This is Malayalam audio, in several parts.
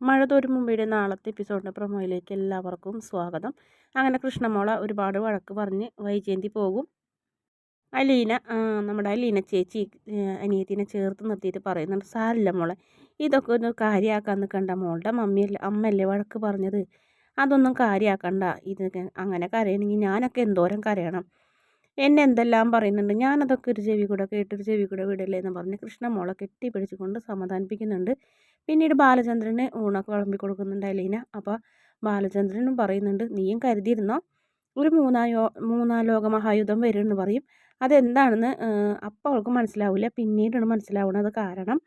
മഴ തോരും നാളത്തെ എപ്പിസോഡിന്റെ പ്രൊമോയിലേക്ക് എല്ലാവർക്കും സ്വാഗതം. അങ്ങനെ കൃഷ്ണമോള ഒരുപാട് വഴക്ക് പറഞ്ഞ് വൈജയന്തി പോകും. അലീന നമ്മുടെ അലീന ചേച്ചി അനിയത്തിനെ ചേർത്ത് നിർത്തിയിട്ട് പറയുന്നുണ്ട് സാരില്ല മോളെ ഇതൊക്കെ ഒന്ന് കാര്യമാക്കാൻ നിൽക്കണ്ട മോളുടെ മമ്മിയല്ലേ അമ്മയല്ലേ വഴക്ക് പറഞ്ഞത്? അതൊന്നും കാര്യമാക്കണ്ട ഇത് അങ്ങനെ കരയണമെങ്കിൽ ഞാനൊക്കെ എന്തോരം കരയണം. എന്നെ എന്തെല്ലാം പറയുന്നുണ്ട്? ഞാനതൊക്കെ ഒരു ചെവി കൂടെ കേട്ടൊരു ചെവി കൂടെ വിടല്ലേ? എന്ന് പറഞ്ഞ് കൃഷ്ണമോളെ കെട്ടിപ്പിടിച്ചുകൊണ്ട് സമാധാനിപ്പിക്കുന്നുണ്ട്. പിന്നീട് ബാലചന്ദ്രന് ഊണൊക്കെ വിളമ്പി കൊടുക്കുന്നുണ്ട് അലീന അപ്പോൾ ബാലചന്ദ്രനും പറയുന്നുണ്ട് നീയും കരുതിയിരുന്നോ? ഒരു മൂന്നായോ മൂന്നാം ലോക മഹായുദ്ധം വരുമെന്ന് പറയും. അതെന്താണെന്ന് അപ്പോൾ അവൾക്ക് മനസ്സിലാവില്ല പിന്നീടാണ് മനസ്സിലാവുന്നത് കാരണം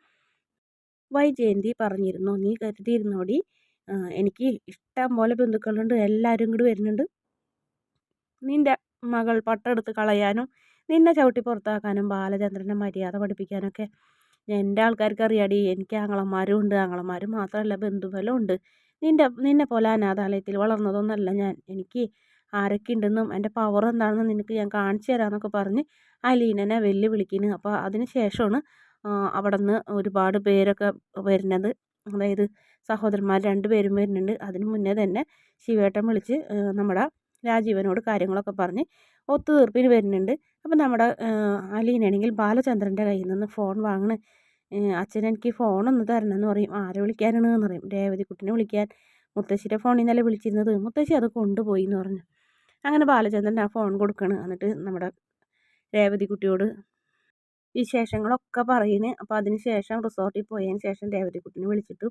വൈജയന്തി പറഞ്ഞിരുന്നു നീ കരുതിയിരുന്നോടി? എനിക്ക് ഇഷ്ടം പോലെ ബന്ധുക്കളുണ്ട് എല്ലാവരും കൂടി വരുന്നുണ്ട്. നിന്റെ മകൾ പട്ടെടുത്ത് കളയാനും നിന്നെ ചവിട്ടി പുറത്താക്കാനും ബാലചന്ദ്രനെ മര്യാദ പഠിപ്പിക്കാനൊക്കെ എന്റെ ആൾക്കാർക്ക് അറിയാടി എനിക്ക് ആങ്ങളമാരും ഉണ്ട്. ആങ്ങളമാരും മാത്രമല്ല ബന്ധുബലം ഉണ്ട്. നിന്റെ നിന്നെ പോലെ അനാഥാലയത്തിൽ വളർന്നതൊന്നല്ല ഞാൻ. എനിക്ക് ആരൊക്കെ ഉണ്ടെന്നും എന്റെ പവർ എന്താണെന്നും നിനക്ക് ഞാൻ കാണിച്ചു തരാമെന്നൊക്കെ പറഞ്ഞ് അലീനനെ വെല്ലുവിളിക്കുന്നു അപ്പോൾ അതിന് ശേഷമാണ് അവിടെ നിന്ന് ഒരുപാട് പേരൊക്കെ വരുന്നത്. അതായത് സഹോദരന്മാർ രണ്ട് പേരും വരുന്നുണ്ട്. അതിന് മുന്നേ തന്നെ ശിവേട്ടൻ വിളിച്ച് നമ്മുടെ രാജീവനോട് കാര്യങ്ങളൊക്കെ പറഞ്ഞ് ഒത്തുതീർപ്പിന് വരുന്നുണ്ട്. അപ്പം നമ്മുടെ അലീനാണെങ്കിൽ ബാലചന്ദ്രന്റെ കയ്യിൽ നിന്ന് ഫോൺ വാങ്ങണ. അച്ഛൻ എനിക്ക് ഫോണൊന്ന് എന്ന് പറയും. ആരെ വിളിക്കാനാണ് എന്ന് പറയും. രേവതിക്കുട്ടിനെ വിളിക്കാൻ. മുത്തശ്ശിയുടെ ഫോണിൽ നിന്നല്ലേ വിളിച്ചിരുന്നത് മുത്തശ്ശി അത് കൊണ്ടുപോയി എന്ന് പറഞ്ഞു. അങ്ങനെ ബാലചന്ദ്രൻ ആ ഫോൺ കൊടുക്കണം. എന്നിട്ട് നമ്മുടെ രേവതിക്കുട്ടിയോട് വിശേഷങ്ങളൊക്കെ പറയുന്നു അപ്പോൾ അതിന് ശേഷം റിസോർട്ടിൽ പോയതിന് ശേഷം രേവതിക്കുട്ടിനെ വിളിച്ചിട്ടു.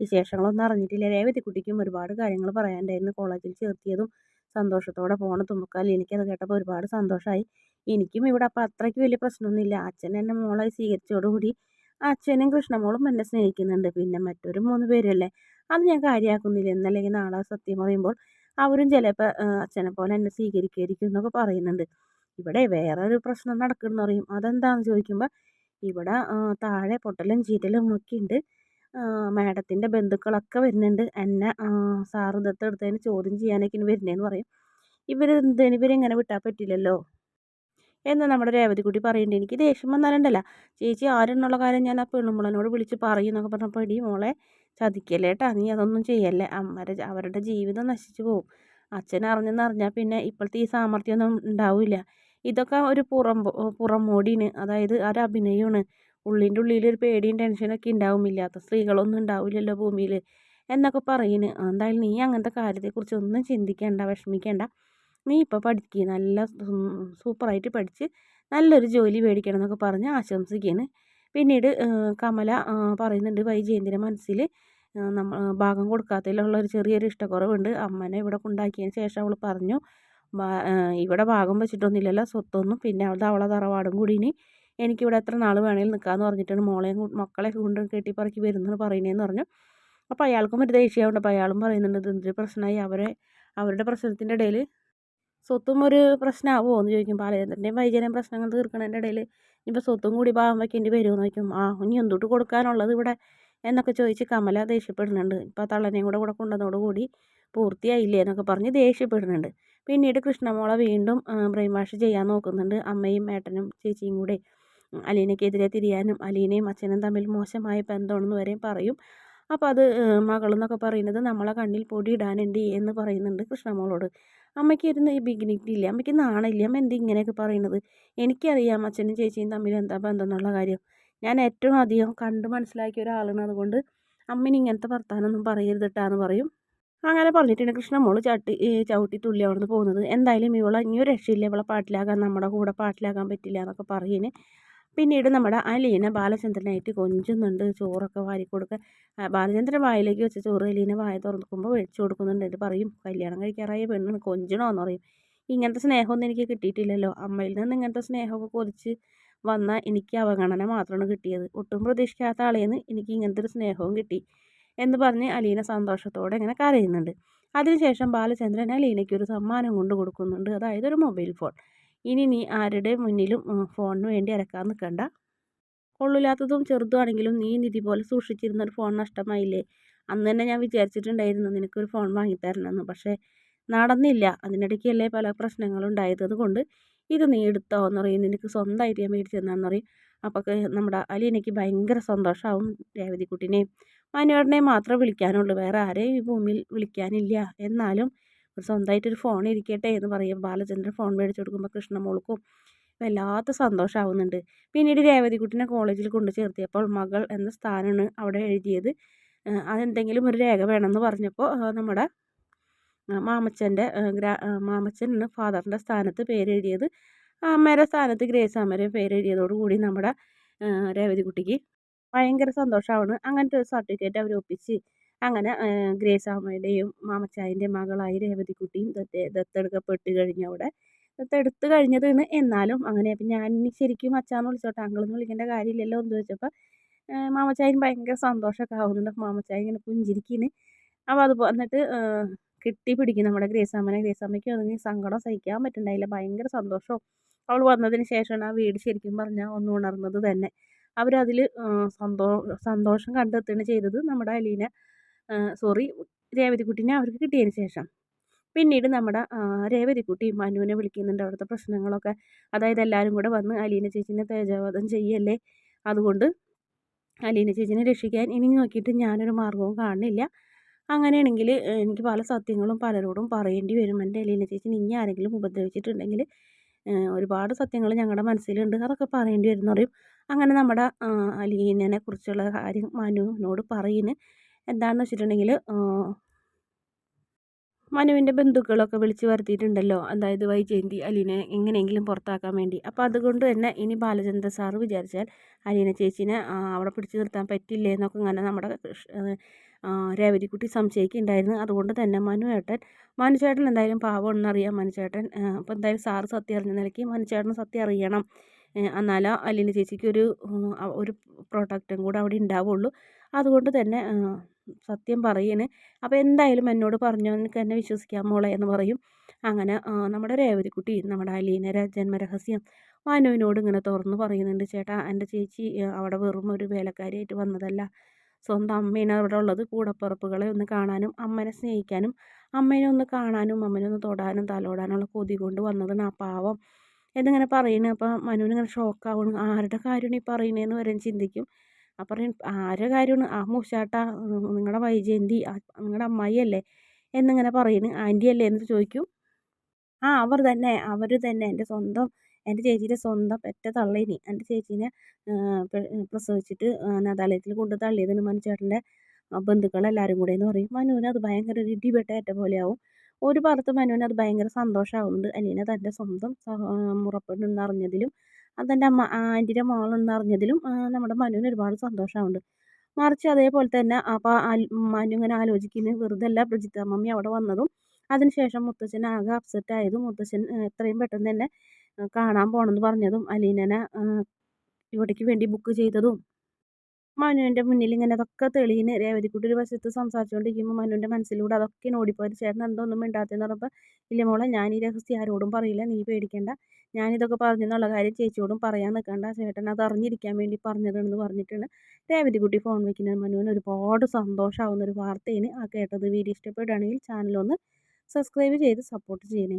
വിശേഷങ്ങളൊന്നും അറിഞ്ഞിട്ടില്ല. രേവതിക്കുട്ടിക്കും ഒരുപാട് കാര്യങ്ങൾ പറയാനുണ്ടായിരുന്നു. കോളേജിൽ ചേർത്തിയതും സന്തോഷത്തോടെ ഫോണ് ഒക്കെ എനിക്കത് കേട്ടപ്പോൾ ഒരുപാട് സന്തോഷമായി എനിക്കും ഇവിടെ അപ്പോൾ അത്രയ്ക്ക് വലിയ പ്രശ്നമൊന്നുമില്ല. അച്ഛൻ എന്നെ മോളായി സ്വീകരിച്ചതോടുകൂടി അച്ഛനും കൃഷ്ണമോളും എന്നെ സ്നേഹിക്കുന്നുണ്ട്. പിന്നെ മറ്റൊരു മൂന്ന് പേരല്ലേ? അത് ഞാൻ കാര്യമാക്കുന്നില്ല എന്നല്ലെങ്കിൽ നാളെ സത്യം പറയുമ്പോൾ അവരും ചിലപ്പോൾ അച്ഛനെ പോലെ എന്നെ സ്വീകരിക്കുമായിരിക്കും എന്നൊക്കെ പറയുന്നുണ്ട്. ഇവിടെ വേറൊരു പ്രശ്നം നടക്കുന്നു പറയും. അതെന്താണെന്ന് ചോദിക്കുമ്പോൾ ഇവിടെ താഴെ പൊട്ടലും ചീറ്റലും ഒക്കെ ഉണ്ട്. മാഡത്തിന്റെ ബന്ധുക്കളൊക്കെ വരുന്നുണ്ട്. എന്നെ സാറ് ദത്തെടുത്തതിന് ചോദ്യം ചെയ്യാനൊക്കെ ഇനി വരുന്നതെന്ന് പറയും. ഇവർ ഇവരിങ്ങനെ വിട്ടാൽ പറ്റില്ലല്ലോ? എന്ന് നമ്മുടെ രേവതിക്കുട്ടി പറയുന്നുണ്ട്. എനിക്ക് ദേഷ്യം വന്നാലുണ്ടല്ല. ചേച്ചി ആരെന്നുള്ള കാര്യം ഞാൻ ആ പെണ്ണുമ്പളനോട് വിളിച്ച് പറയും എന്നൊക്കെ പറഞ്ഞപ്പോൾ ഇടി മോളെ ചതിക്കല്ലേ കേട്ടാ നീ അതൊന്നും ചെയ്യല്ലേ. അമ്മരെ അവരുടെ ജീവിതം നശിച്ചു പോകും അച്ഛൻ അറിഞ്ഞെന്ന് അറിഞ്ഞാൽ പിന്നെ ഇപ്പോഴത്തെ ഈ സാമർഥ്യമൊന്നും ഉണ്ടാവില്ല. ഇതൊക്കെ ഒരു പുറം പുറം മോടിന് അതായത് ഒരു അഭിനയമാണ്. ഉള്ളിന്റെ ഉള്ളിൽ ഒരു പേടിയും ടെൻഷനൊക്കെ ഉണ്ടാവും. ഇല്ലാത്ത സ്ത്രീകളൊന്നും ഉണ്ടാവില്ലല്ലോ ഭൂമിയിൽ എന്നൊക്കെ പറയുന്നു എന്തായാലും നീ അങ്ങനത്തെ കാര്യത്തെക്കുറിച്ച് ഒന്നും ചിന്തിക്കേണ്ട വിഷമിക്കേണ്ട. നീ ഇപ്പോൾ പഠിക്കുക നല്ല സൂപ്പറായിട്ട് പഠിച്ച് നല്ലൊരു ജോലി മേടിക്കണം എന്നൊക്കെ പറഞ്ഞ് ആശംസിക്കുകയാണ് പിന്നീട് കമല പറയുന്നുണ്ട് വൈജയന്തിന്റെ മനസ്സിൽ നമ്മ ഭാഗം കൊടുക്കാത്തതിലുള്ള ഒരു ചെറിയൊരു ഇഷ്ടക്കുറവുണ്ട്. അമ്മനെ ഇവിടെ കൊണ്ടാക്കിയതിന് ശേഷം അവൾ പറഞ്ഞു ഇവിടെ ഭാഗം വെച്ചിട്ടൊന്നുമില്ലല്ലോ സ്വത്തൊന്നും. പിന്നെ അവളുടെ അവളെ തറവാടും കൂടി ഇനി എനിക്കിവിടെ എത്ര നാൾ വേണമെങ്കിലും നിൽക്കാമെന്ന് പറഞ്ഞിട്ടാണ് മോളെയും മക്കളെ കൊണ്ട് കെട്ടിപ്പറക്കി വരുന്നതെന്ന് പറയുന്നതെന്ന് പറഞ്ഞു. അപ്പോൾ അയാൾക്കും ഒരു ദേഷ്യമുണ്ട് അപ്പോൾ അയാളും പറയുന്നുണ്ട് ഇത് എന്തൊരു പ്രശ്നമായി അവരെ അവരുടെ പ്രശ്നത്തിന്റെ ഇടയിൽ സ്വത്തും ഒരു പ്രശ്നമാവുമോ എന്ന് ചോദിക്കും പാലചന്ദ്രന്റെയും വൈജനയും പ്രശ്നങ്ങൾ തീർക്കണതിന്റെ ഇടയിൽ ഇനിയിപ്പോൾ സ്വത്തും കൂടി ഭാഗം വയ്ക്കേണ്ടി വരുമെന്ന് ചോദിക്കും. ആ ഇനി എന്തുട്ട് കൊടുക്കാനുള്ളത് ഇവിടെ? എന്നൊക്കെ ചോദിച്ച് കമല ദേഷ്യപ്പെടുന്നുണ്ട്. ഇപ്പോൾ തള്ളനെയും കൂടെ കൂടെ കൊണ്ടുവന്നതോടുകൂടി പൂർത്തിയായില്ലേ എന്നൊക്കെ പറഞ്ഞ് ദേഷ്യപ്പെടുന്നുണ്ട്. പിന്നീട് കൃഷ്ണമോളെ വീണ്ടും ബ്രെയിൻ വാഷ് ചെയ്യാൻ നോക്കുന്നുണ്ട്. അമ്മയും ഏട്ടനും ചേച്ചിയും കൂടെ അലീനയ്ക്കെതിരെ തിരിയാനും അലീനയും അച്ഛനും തമ്മിൽ മോശമായ ബന്ധമാണെന്ന് വരെയും പറയും. അപ്പോൾ അത് മകളെന്നൊക്കെ പറയുന്നത് നമ്മളെ കണ്ണിൽ പൊടി ഇടാനുണ്ട് എന്ന് പറയുന്നുണ്ട് കൃഷ്ണമോളോട്. അമ്മയ്ക്ക് ഇരുന്ന് ഈ ബിഗ്നിറ്റി ഇല്ല അമ്മയ്ക്ക് നാണില്ല അമ്മ എന്ത് ഇങ്ങനെയൊക്കെ പറയുന്നത്? എനിക്കറിയാം അച്ഛനും ചേച്ചിയും തമ്മിൽ എന്താ ബന്ധം എന്നുള്ള കാര്യം. ഞാൻ ഏറ്റവും അധികം കണ്ട് മനസ്സിലാക്കിയ ഒരാളാണ് അതുകൊണ്ട് അമ്മന് ഇങ്ങനത്തെ വർത്താനൊന്നും പറയരുതിട്ടാന്ന് പറയും. അങ്ങനെ പറഞ്ഞിട്ടുണ്ട് കൃഷ്ണമോൾ ചട്ടി ചവിട്ടി തുള്ളി അവിടെ നിന്ന് പോകുന്നത്. എന്തായാലും ഇവളെ ഇനിയൊരു രക്ഷയില്ല ഇവളെ പാട്ടിലാകാൻ നമ്മുടെ കൂടെ പാട്ടിലാകാൻ പറ്റില്ല എന്നൊക്കെ പറയുന്നത് പിന്നീട് നമ്മുടെ അലീന ബാലചന്ദ്രനായിട്ട് കൊഞ്ചുന്നുണ്ട്. ചോറൊക്കെ വാരി കൊടുക്കുക ബാലചന്ദ്രൻ വായിലേക്ക് വെച്ച ചോറ് അലീന വായ തുറക്കുമ്പോൾ വെച്ചു കൊടുക്കുന്നുണ്ട്. പറയും കല്യാണം കഴിക്കാറായ പെണ്ണ് കൊഞ്ചണോന്ന് പറയും. ഇങ്ങനത്തെ സ്നേഹമൊന്നും എനിക്ക് കിട്ടിയിട്ടില്ലല്ലോ. അമ്മയിൽ നിന്ന് ഇങ്ങനത്തെ സ്നേഹമൊക്കെ കൊതിച്ച് വന്ന എനിക്ക് അവഗണന മാത്രമാണ് കിട്ടിയത്. ഒട്ടും പ്രതീക്ഷിക്കാത്ത ആളേന്ന് എനിക്ക് ഇങ്ങനത്തെ ഒരു സ്നേഹവും കിട്ടി. എന്ന് പറഞ്ഞ് അലീന സന്തോഷത്തോടെ ഇങ്ങനെ കരയുന്നുണ്ട്. അതിനുശേഷം ബാലചന്ദ്രൻ അലീനയ്ക്ക് ഒരു സമ്മാനം കൊണ്ട് കൊടുക്കുന്നുണ്ട്. അതായത് ഒരു മൊബൈൽ ഫോൺ. ഇനി നീ ആരുടെ മുന്നിലും ഫോണിന് വേണ്ടി ഇറക്കാൻ നിൽക്കണ്ട കൊള്ളില്ലാത്തതും ചെറുതുമാണെങ്കിലും നീ നിധി പോലെ സൂക്ഷിച്ചിരുന്ന ഒരു ഫോൺ നഷ്ടമായില്ലേ? അന്ന് തന്നെ ഞാൻ വിചാരിച്ചിട്ടുണ്ടായിരുന്നു നിനക്കൊരു ഫോൺ വാങ്ങിത്തരണമെന്ന്. പക്ഷേ നടന്നില്ല. അതിനിടയ്ക്കല്ലേ പല പ്രശ്നങ്ങളും ഉണ്ടായത് അതുകൊണ്ട് ഇത് നീ എടുത്തോ എന്ന് പറയും നിനക്ക് സ്വന്തമായിട്ട് ഞാൻ മേടിച്ചു തന്നാന്ന് പറയും അപ്പോൾ നമ്മുടെ അലീനയ്ക്ക് ഭയങ്കര സന്തോഷമാവും രേവതിക്കുട്ടിനെയും. മനുവേട്ടനെ മാത്രമേ വിളിക്കാനുള്ളൂ. വേറെ ആരെയും ഈ ഭൂമിയിൽ വിളിക്കാനില്ല. എന്നാലും ഒരു സ്വന്തമായിട്ടൊരു ഫോൺ ഇരിക്കട്ടെ എന്ന് പറയും ബാലചന്ദ്രൻ ഫോൺ മേടിച്ച് കൊടുക്കുമ്പോൾ കൃഷ്ണമോൾക്കും വല്ലാത്ത സന്തോഷമാവുന്നുണ്ട് പിന്നീട് രേവതിക്കുട്ടിനെ കോളേജിൽ കൊണ്ടു ചേർത്തിയപ്പോൾ മകൾ എന്ന സ്ഥാനമാണ് അവിടെ എഴുതിയത്. അതെന്തെങ്കിലും ഒരു രേഖ വേണമെന്ന് പറഞ്ഞപ്പോൾ നമ്മുടെ മാമച്ചന്റെ ഗ്രാ മാമച്ചൻ ഫാദറിന്റെ സ്ഥാനത്ത് പേരെഴുതിയത്. അമ്മയുടെ സ്ഥാനത്ത് ഗ്രേസ് അമ്മയുടെ പേരെഴുതിയതോടുകൂടി നമ്മുടെ രേവതിക്കുട്ടിക്ക് ഭയങ്കര സന്തോഷമാണ് അങ്ങനത്തെ ഒരു സർട്ടിഫിക്കറ്റ് അവർ ഒപ്പിച്ച് അങ്ങനെ ഗ്രേസാമ്മയുടെയും മാമച്ചായന്റെ മകളായ രേവതിക്കുട്ടിയും ദത്തെടുക്കപ്പെട്ട് കഴിഞ്ഞവിടെ. ദത്തെടുത്ത് കഴിഞ്ഞതാണ്. എന്നാലും അങ്ങനെ അപ്പം ഞാൻ ശരിക്കും അച്ഛാന്ന് വിളിച്ചോട്ടെ അങ്കിളെന്ന് വിളിക്കേണ്ട കാര്യമില്ലല്ലോ എന്ന് ചോദിച്ചപ്പോൾ മാമച്ചായൻ ഭയങ്കര സന്തോഷമൊക്കെ ആവുന്നുണ്ട്. മാമച്ചായൻ ഇങ്ങനെ പുഞ്ചിരിക്കുന്നു അപ്പോൾ അത് എന്നിട്ട് കിട്ടി പിടിക്കും നമ്മുടെ ഗ്രേസാമ്മനെ ഗ്രേസാമ്മയ്ക്ക് അതിന് സങ്കടം സഹിക്കാൻ പറ്റുന്നുണ്ടായില്ല ഭയങ്കര സന്തോഷവും. അവൾ വന്നതിന് ശേഷമാണ് ആ വീട് ശരിക്കും പറഞ്ഞാൽ ഒന്ന് ഉണർന്നത് തന്നെ. അവരതിൽ സന്തോ സന്തോഷം കണ്ടെത്തുകയാണ് ചെയ്തത്. നമ്മുടെ അലീന സോറി രേവതിക്കുട്ടീനെ അവർക്ക് കിട്ടിയതിന് ശേഷം. പിന്നീട് നമ്മുടെ രേവതിക്കുട്ടി മനുവിനെ വിളിക്കുന്നുണ്ട് അവിടുത്തെ പ്രശ്നങ്ങളൊക്കെ. അതായത് എല്ലാവരും കൂടെ വന്ന് അലീന ചേച്ചീനെ തേജാവധം ചെയ്യല്ലേ? അതുകൊണ്ട് അലീന ചേച്ചീനെ രക്ഷിക്കാൻ ഇനി നോക്കിയിട്ട് ഞാനൊരു മാർഗവും കാണുന്നില്ല. അങ്ങനെയാണെങ്കിൽ എനിക്ക് പല സത്യങ്ങളും പലരോടും പറയേണ്ടി വരും. എന്റെ അലീന ചേച്ചീനെ ഇനി ആരെങ്കിലും ഉപദ്രവിച്ചിട്ടുണ്ടെങ്കിൽ ഒരുപാട് സത്യങ്ങൾ ഞങ്ങളുടെ മനസ്സിലുണ്ട്. അതൊക്കെ പറയേണ്ടി വരും എന്ന് പറയും അങ്ങനെ നമ്മുടെ അലീനനെ കുറിച്ചുള്ള കാര്യം മനുവിനോട് പറയുന്നു എന്താണെന്ന് വെച്ചിട്ടുണ്ടെങ്കിൽ മനുവിന്റെ ബന്ധുക്കളൊക്കെ വിളിച്ച് വരുത്തിയിട്ടുണ്ടല്ലോ. അതായത് വൈജയന്തി അലീനെ എങ്ങനെയെങ്കിലും പുറത്താക്കാൻ വേണ്ടി. അപ്പോൾ അതുകൊണ്ട് തന്നെ ഇനി ബാലചന്ദ്ര സാറ് വിചാരിച്ചാൽ അലീന ചേച്ചീനെ അവിടെ പിടിച്ചു നിർത്താൻ പറ്റില്ലേ എന്നൊക്കെ ഇങ്ങനെ നമ്മുടെ രേവതിക്കുട്ടി സംശയിക്കുന്നുണ്ടായിരുന്നു. അതുകൊണ്ട് തന്നെ മനുവേട്ടൻ മനുചേട്ടൻ എന്തായാലും പാവമാണെന്നറിയാം മനുചേട്ടൻ അപ്പോൾ എന്തായാലും സാറ് സത്യം അറിഞ്ഞ നിലയ്ക്ക് മനുചേട്ടന് സത്യം അറിയണം. എന്നാലേ അലീന ചേച്ചിക്ക് ഒരു ഒരു പ്രൊട്ടക്റ്റും കൂടെ അവിടെ ഉണ്ടാവുള്ളൂ. അതുകൊണ്ട് തന്നെ സത്യം പറയണ് അപ്പോൾ എന്തായാലും എന്നോട് പറഞ്ഞു നിനക്ക് എന്നെ വിശ്വസിക്കാം മോളെ എന്ന് പറയും. അങ്ങനെ നമ്മുടെ രേവതിക്കുട്ടി നമ്മുടെ അലീന ജന്മരഹസ്യം മനുവിനോട് ഇങ്ങനെ തുറന്ന് പറയുന്നുണ്ട്. ചേട്ടാ എന്റെ ചേച്ചി അവിടെ വെറും ഒരു വേലക്കാരിയായിട്ട് വന്നതല്ല. സ്വന്തം അമ്മയാണ് അവിടെ ഉള്ളത്. കൂടപ്പുറപ്പുകളെ ഒന്ന് കാണാനും അമ്മനെ സ്നേഹിക്കാനും അമ്മേനെ ഒന്ന് കാണാനും അമ്മനെ ഒന്ന് തൊടാനും തലോടാനുള്ള കൊതി കൊണ്ട് വന്നതാണ് ആ പാവം എന്നിങ്ങനെ പറയുന്നത്. അപ്പോൾ മനുവിനിങ്ങനെ ഷോക്കാവണം ആരുടെ കാര്യമാണ് ഈ പറയുന്നതെന്ന് വരെ ചിന്തിക്കും. അപ്പം ആരെ കാര്യമാണ്? ആ മൂശാട്ട നിങ്ങളുടെ വൈജയന്തി നിങ്ങളുടെ അമ്മായി എന്നിങ്ങനെ പറയുന്നു ആന്റി അല്ലേ എന്ന് ചോദിക്കും. ആ അവർ തന്നെ അവർ തന്നെ. എന്റെ സ്വന്തം എന്റെ ചേച്ചീന്റെ സ്വന്തം പെറ്റ തള്ളേനി. എന്റെ ചേച്ചീനെ പ്രസവിച്ചിട്ട് അനാഥാലയത്തിൽ കൊണ്ട് തള്ളിയതാണ് മനുചേട്ടന്റെ ബന്ധുക്കളെല്ലാവരും കൂടെ എന്ന് പറയും. മനുവിന് അത് ഭയങ്കര ഒരു ഇടിവെട്ടേറ്റ പോലെയാവും. ഒരു ഭാഗത്ത് മനുവിന് അത് ഭയങ്കര സന്തോഷമാവുന്നുണ്ട് അലീന തന്റെ സ്വന്തം മുറപ്പെണ്ണെന്ന് അറിഞ്ഞതിലും അതെന്റെ അമ്മ ആന്റിയുടെ മോളെന്ന് അറിഞ്ഞതിലും നമ്മുടെ മനുവിന് ഒരുപാട് സന്തോഷമുണ്ട്. മറിച്ച് അതേപോലെ തന്നെ അപ്പോൾ മനു ഇങ്ങനെ ആലോചിക്കുന്നത് വെറുതെ അല്ല പ്രജിത്ത മമ്മി അവിടെ വന്നതും അതിനുശേഷം മുത്തച്ഛൻ ആകെ അപ്സെറ്റ് ആയതും മുത്തച്ഛൻ എത്രയും പെട്ടെന്ന് തന്നെ കാണാൻ പോകണമെന്ന് പറഞ്ഞതും അലീനനെ ഇവിടേക്ക് വേണ്ടി ബുക്ക് ചെയ്തതും മനുവിന്റെ മുന്നിൽ ഇങ്ങനെ അതൊക്കെ തെളിയിന് രേവതിക്കുട്ടി ഒരു വശത്ത് സംസാരിച്ചുകൊണ്ടിരിക്കുമ്പോൾ മനുവിന്റെ മനസ്സിലൂടെ അതൊക്കെ ഓടിപ്പോയത് ചേട്ടൻ എന്തൊന്നും മിണ്ടാത്തെന്ന് പറഞ്ഞപ്പോൾ ഇല്ല മോളെ ഞാൻ ഈ രഹസ്യം ആരോടും പറയില്ല. നീ പേടിക്കേണ്ട. ഞാനിതൊക്കെ പറഞ്ഞെന്നുള്ള കാര്യം ചേച്ചിയോടും പറയാൻ നിൽക്കണ്ട ചേട്ടൻ അത് അറിഞ്ഞിരിക്കാൻ വേണ്ടി പറഞ്ഞതെന്ന് പറഞ്ഞിട്ടാണ് രേവതിക്കുട്ടി ഫോൺ വയ്ക്കുന്നത് മനുവിന് ഒരുപാട് സന്തോഷമാവുന്ന ഒരു വാർത്തയാണ്. ആ കേട്ടത് വീഡിയോ ഇഷ്ടപ്പെടുകയാണെങ്കിൽ ചാനലൊന്ന് സബ്സ്ക്രൈബ് ചെയ്ത് സപ്പോർട്ട് ചെയ്യണേ.